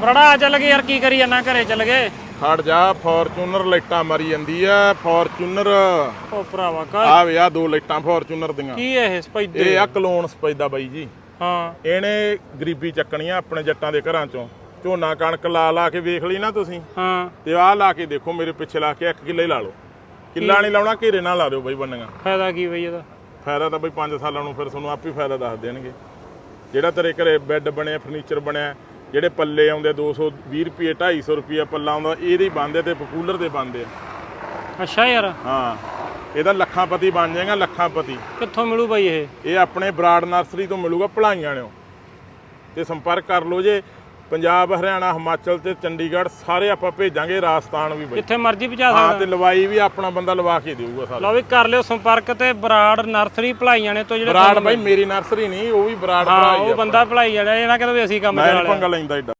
ਬਰੜਾ ਆ ਚੱਲ ਗਏ ਯਾਰ ਕੀ ਕਰੀ ਜਾਣਾ ਘਰੇ ਚੱਲ ਗਏ। ਖੜ ਜਾ ਫੋਰਚੂਨਰ ਲਾਈਟਾਂ ਮਾਰੀ ਜਾਂਦੀ ਐ ਫੋਰਚੂਨਰ। ਉਹ ਭਰਾਵਾ ਕਾ ਆ ਵੇ ਆ ਦੋ ਲਾਈਟਾਂ ਫੋਰਚੂਨਰ ਦੀਆਂ। ਕੀ ਇਹ ਸਪੈਦੇ? ਇਹ ਆ ਕਲੋਨ ਸਪੈਦਾ ਬਾਈ ਜੀ। ਹਾਂ। ਇਹਨੇ ਗਰੀਬੀ ਚੱਕਣੀਆਂ ਆਪਣੇ ਜੱਟਾਂ ਦੇ ਘਰਾਂ ਚੋਂ। ਝੋਨਾ ਕਣਕ ਲਾ ਲਾ ਕੇ ਵੇਖ ਲਈ ਨਾ ਤੁਸੀਂ। ਹਾਂ। ਤੇ ਆਹ ਲਾ ਕੇ ਦੇਖੋ ਮੇਰੇ ਪਿੱਛੇ ਲਾ ਕੇ ਇੱਕ ਕਿੱਲੇ ਹੀ ਲਾ ਲਓ। ਕਿੱਲਾ ਨਹੀਂ ਲਾਉਣਾ ਘੇਰੇ ਨਾਲ ਲਾ ਦਿਓ ਬਾਈ ਬੰਨੀਆਂ ਫਾਇਦਾ ਕੀ ਬਈ ਇਹਦਾ? ਫਾਇਦਾ ਤਾਂ ਬਈ 5 ਸਾਲਾਂ ਨੂੰ ਫਿਰ ਤੁਹਾਨੂੰ ਆਪੇ ਫਾਇਦਾ ਦੱਸ ਦੇਣਗੇ। ਜਿਹੜਾ ਤੇਰੇ ਘਰੇ ਬੈੱਡ ਬਣਿਆ ਫਰਨੀਚਰ ਬਣਿਆ ਜਿਹੜੇ ਪੱਲੇ ਆਉਂਦੇ 220 ਰੁਪਏ 250 ਰੁਪਏ ਪੱਲਾ ਆਉਂਦਾ ਇਹਦੇ ਹੀ ਬੰਦੇ ਤੇ ਕੂਲਰ ਦੇ ਬੰਦੇ ਆ। ਅੱਛਾ ਯਾਰ। ਹਾਂ ਇਹਦਾ ਲੱਖਾਂ ਪਤੀ ਬਣ ਜਾਏਗਾ ਲੱਖਾਂ ਪਤੀ। ਕਿੱਥੋਂ ਮਿਲੂ ਬਈ ਇਹ? ਇਹ ਆਪਣੇ ਬਰਾੜ ਨਰਸਰੀ ਤੋਂ ਮਿਲੂਗਾ ਭਲਾਈਆਂ ਨੇ ਤੇ ਸੰਪਰਕ ਕਰ ਲਓ ਜੇ ਪੰਜਾਬ ਹਰਿਆਣਾ ਹਿਮਾਚਲ ਤੇ ਚੰਡੀਗੜ੍ਹ ਸਾਰੇ ਆਪਾਂ ਭੇਜਾਂਗੇ ਰਾਜਸਥਾਨ ਵੀ ਬਈ। ਜਿੱਥੇ ਮਰਜ਼ੀ ਪਹੁੰਚਾ ਹਾਂ ਸਕਦਾ ਤੇ ਲਵਾਈ ਵੀ ਆਪਣਾ ਬੰਦਾ ਲਵਾ ਕੇ ਦੇਊਗਾ ਸਾਰਾ। ਲਓ ਵੀ ਕਰ ਲਿਓ ਸੰਪਰਕ ਤੇ ਬਰਾੜ ਨਰਸਰੀ ਭਲਾਈਆਂ ਨੇ ਤੋਂ ਜਿਹੜੇ ਬਰਾੜ ਬਾਈ ਮੇਰੀ ਨਰਸਰੀ ਨਹੀਂ ਉਹ ਵੀ ਬਰਾੜ ਹਾਂ ਭਰਾਈ ਉਹ ਆ ਬੰਦਾ ਭਲਾਈ ਜਾਣਾ ਇਹ ਨਾ ਕਹਿੰਦਾ ਵੀ ਅਸੀਂ ਕੰਮ ਮੈਂ ਲਿਆ। ਪੰਗਾ ਲੈਂਦਾ ਏਡਾ।